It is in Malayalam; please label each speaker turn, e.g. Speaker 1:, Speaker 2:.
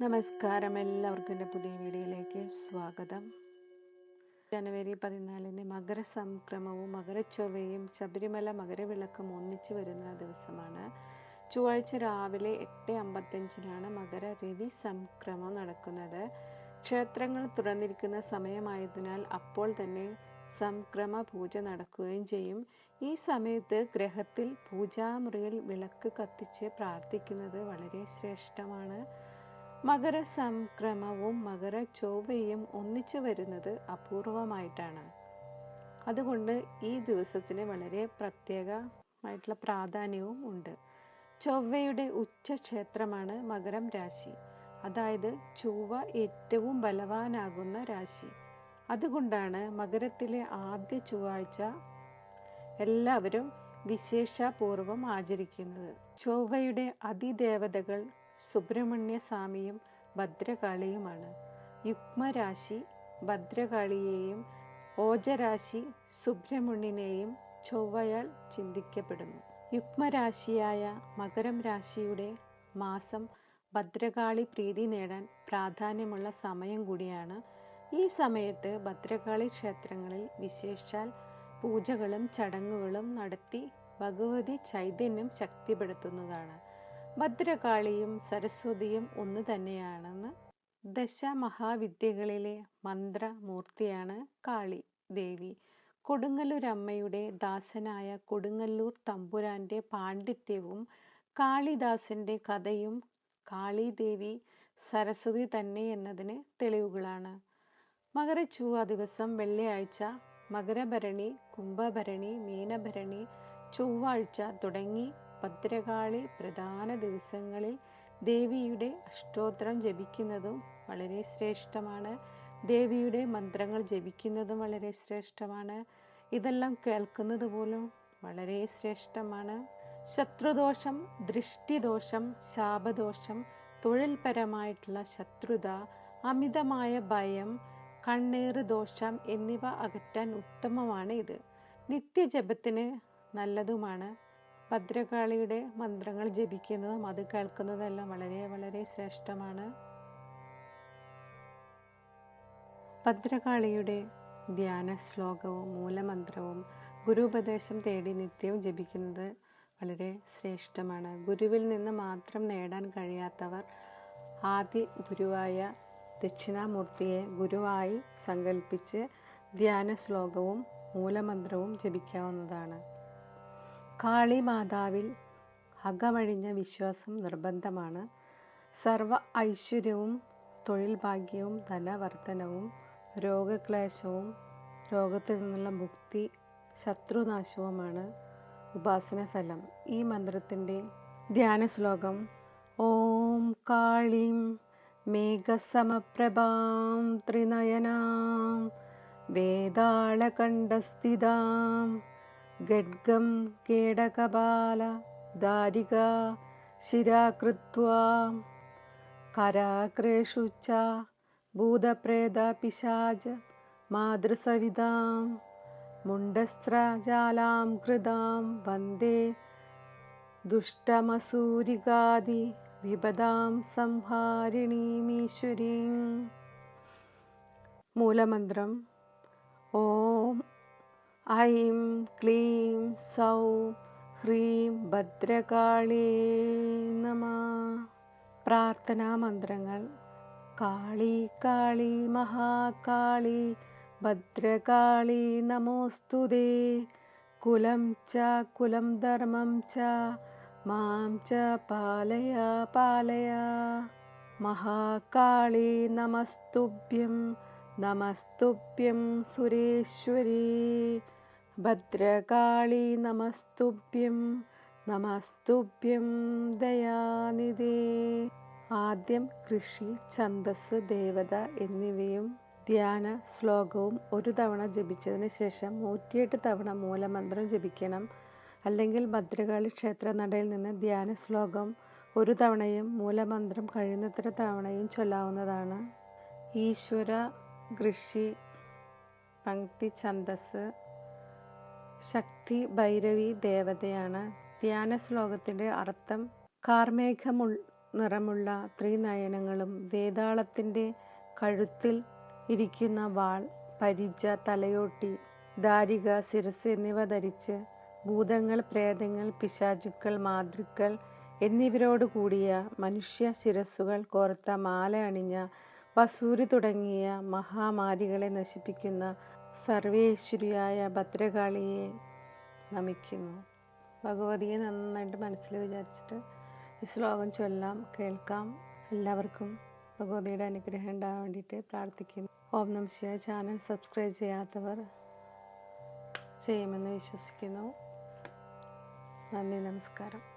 Speaker 1: നമസ്കാരം. എല്ലാവർക്കും എന്റെ പുതിയ വീഡിയോയിലേക്ക് സ്വാഗതം. ജനുവരി പതിനാലിന് മകരസംക്രമവും മകരച്ചൊവ്വയും ശബരിമല മകരവിളക്കും ഒന്നിച്ചു വരുന്ന ദിവസമാണ്. ചൊവ്വാഴ്ച രാവിലെ എട്ട് അമ്പത്തഞ്ചിനാണ് മകര രവി സംക്രമം നടക്കുന്നത്. ക്ഷേത്രങ്ങൾ തുറന്നിരിക്കുന്ന സമയമായതിനാൽ അപ്പോൾ തന്നെ സംക്രമ പൂജ നടക്കുകയും ചെയ്യും. ഈ സമയത്ത് ഗ്രഹത്തിൽ പൂജാമുറിയിൽ വിളക്ക് കത്തിച്ച് പ്രാർത്ഥിക്കുന്നത് വളരെ ശ്രേഷ്ഠമാണ്. മകര സംക്രമവും മകര ചൊവ്വയും ഒന്നിച്ചു വരുന്നത് അപൂർവമായിട്ടാണ്. അതുകൊണ്ട് ഈ ദിവസത്തിന് വളരെ പ്രത്യേകമായിട്ടുള്ള പ്രാധാന്യവും ഉണ്ട്. ചൊവ്വയുടെ ഉച്ചക്ഷേത്രമാണ് മകരം രാശി. അതായത് ചൊവ്വ ഏറ്റവും ബലവാനാകുന്ന രാശി. അതുകൊണ്ടാണ് മകരത്തിലെ ആദ്യ ചൊവ്വാഴ്ച എല്ലാവരും വിശേഷപൂർവം ആചരിക്കുന്നത്. ചൊവ്വയുടെ അതിദേവതകൾ സുബ്രഹ്മണ്യ സ്വാമിയും ഭദ്രകാളിയുമാണ്. യുക്മരാശി ഭദ്രകാളിയെയും ഓജരാശി സുബ്രഹ്മണ്യനെയും ചൊവ്വയാൽ ചിന്തിക്കപ്പെടുന്നു. യുക്മരാശിയായ മകരം രാശിയുടെ മാസം ഭദ്രകാളി പ്രീതി നേടാൻ പ്രാധാന്യമുള്ള സമയം കൂടിയാണ്. ഈ സമയത്ത് ഭദ്രകാളി ക്ഷേത്രങ്ങളിൽ വിശേഷാൽ പൂജകളും ചടങ്ങുകളും നടത്തി ഭഗവതി ചൈതന്യം ശക്തിപ്പെടുത്തുന്നതാണ്. ഭദ്രകാളിയും സരസ്വതിയും ഒന്ന് തന്നെയാണെന്ന് ദശമഹാവിദ്യകളിലെ മന്ത്രമൂർത്തിയാണ് കാളി ദേവി. കൊടുങ്ങല്ലൂരമ്മയുടെ ദാസനായ കൊടുങ്ങല്ലൂർ തമ്പുരാന്റെ പാണ്ഡിത്യവും കാളിദാസന്റെ കഥയും കാളിദേവി സരസ്വതി തന്നെ എന്നതിന് തെളിവുകളാണ്. മകരച്ചൂവ ദിവസം വെള്ളിയാഴ്ച മകരഭരണി കുംഭഭരണി മീനഭരണി ചൊവ്വാഴ്ച തുടങ്ങി ഭദ്രകാളി പ്രധാന ദിവസങ്ങളിൽ ദേവിയുടെ അഷ്ടോത്രം ജപിക്കുന്നതും വളരെ ശ്രേഷ്ഠമാണ്. ദേവിയുടെ മന്ത്രങ്ങൾ ജപിക്കുന്നതും വളരെ ശ്രേഷ്ഠമാണ്. ഇതെല്ലാം കേൾക്കുന്നത് പോലും വളരെ ശ്രേഷ്ഠമാണ്. ശത്രുദോഷം ദൃഷ്ടിദോഷം ശാപദോഷം തൊഴിൽപരമായിട്ടുള്ള ശത്രുത അമിതമായ ഭയം കണ്ണേറ് ദോഷം എന്നിവ അകറ്റാൻ ഉത്തമമാണ് ഇത്. നിത്യജപത്തിന് നല്ലതുമാണ്. ഭദ്രകാളിയുടെ മന്ത്രങ്ങൾ ജപിക്കുന്നതും അത് കേൾക്കുന്നതെല്ലാം വളരെ വളരെ ശ്രേഷ്ഠമാണ്. ഭദ്രകാളിയുടെ ധ്യാന ശ്ലോകവും മൂലമന്ത്രവും ഗുരുപദേശം തേടി നിത്യവും ജപിക്കുന്നത് വളരെ ശ്രേഷ്ഠമാണ്. ഗുരുവിൽ നിന്ന് മാത്രം നേടാൻ കഴിയാത്തവർ ആദ്യ ഗുരുവായ ദക്ഷിണാമൂർത്തിയെ ഗുരുവായി സങ്കല്പിച്ച് ധ്യാന ശ്ലോകവും മൂലമന്ത്രവും ജപിക്കാവുന്നതാണ്. കാളി മാതാവിൽ അകമഴിഞ്ഞ വിശ്വാസം നിർബന്ധമാണ്. സർവ ഐശ്വര്യവും തൊഴിൽ ഭാഗ്യവും ധനവർദ്ധനവും രോഗക്ലേശവും രോഗത്തിൽ നിന്നുള്ള മുക്തി ശത്രുനാശവുമാണ് ഉപാസന ഫലം ഈ മന്ത്രത്തിന്റെ ധ്യാന ശ്ലോകം ഓം കാളിം മേഘസമപ്രഭാം ത്രിനയനാം വേതാളകണ്ഠസ്ഥിതാം रिका शिराकृत्वा कराक्रेषु च भूतप्रेतपिशाच भूतप्रेधापिशाच मुण्डस्रजालां कृदां वन्दे दुष्टमसूरिकादिविपदां संहारिणीमीश्वरीं मूलमन्त्रम् ॐ ഐം ക്ലീം സൗം ഹ്രീം ഭദ്രകാളേ നമ. പ്രാർത്ഥനാ മന്ത്രങ്ങൾ. കാളി കാളി മഹാകാളി ഭദ്രകാളി നമോസ്തുതേ കുലം ച കുലം ധർമ്മം ച മാം ച പാലയ പാലയ. മഹാകാളി നമസ്തുഭ്യം നമസ്തുഭ്യം സുരേശ്വരി. ഭദ്രകാളി നമസ്തുഭ്യം നമസ്തുഭ്യം ദയാനിധേ. ആദ്യം കൃഷി ഛന്ദസ് ദേവത എന്നിവയും ധ്യാന ശ്ലോകവും ഒരു തവണ ജപിച്ചതിന് ശേഷം നൂറ്റിയെട്ട് തവണ മൂലമന്ത്രം ജപിക്കണം. അല്ലെങ്കിൽ ഭദ്രകാളി ക്ഷേത്ര നടയിൽ നിന്ന് ധ്യാന ശ്ലോകം ഒരു തവണയും മൂലമന്ത്രം കഴിയുന്നത്ര തവണയും ചൊല്ലാവുന്നതാണ്. ഈശ്വര കൃഷി പങ്ക്തി ഛന്ദസ് ശക്തി ഭൈരവി ദേവതയാണ്. ധ്യാന ശ്ലോകത്തിന്റെ അർത്ഥം കാർമേഘമുൾ നിറമുള്ള ത്രിനയനങ്ങളും വേതാളത്തിന്റെ കഴുത്തിൽ ഇരിക്കുന്ന വാൾ പരിച തലയോട്ടി ദാരിക ശിരസ് എന്നിവ ധരിച്ച് ഭൂതങ്ങൾ പ്രേതങ്ങൾ പിശാചുക്കൾ മാതൃക്കൾ എന്നിവരോട് കൂടിയ മനുഷ്യ ശിരസ്സുകൾ കോർത്ത മാല അണിഞ്ഞ വസൂരി തുടങ്ങിയ മഹാമാരികളെ നശിപ്പിക്കുന്ന സർവേശ്വരിയായ ഭദ്രകാളിയെ നമിക്കുന്നു. ഭഗവതിയെ നന്നായിട്ട് മനസ്സിൽ വിചാരിച്ചിട്ട് ഈ ശ്ലോകം ചൊല്ലാം കേൾക്കാം. എല്ലാവർക്കും ഭഗവതിയുടെ അനുഗ്രഹം ഉണ്ടാകാൻ വേണ്ടിയിട്ട് പ്രാർത്ഥിക്കുന്നു. ഓം നംശിയ ചാനൽ സബ്സ്ക്രൈബ് ചെയ്യാത്തവർ ചെയ്യുമെന്ന് വിശ്വസിക്കുന്നു. നന്ദി നമസ്കാരം.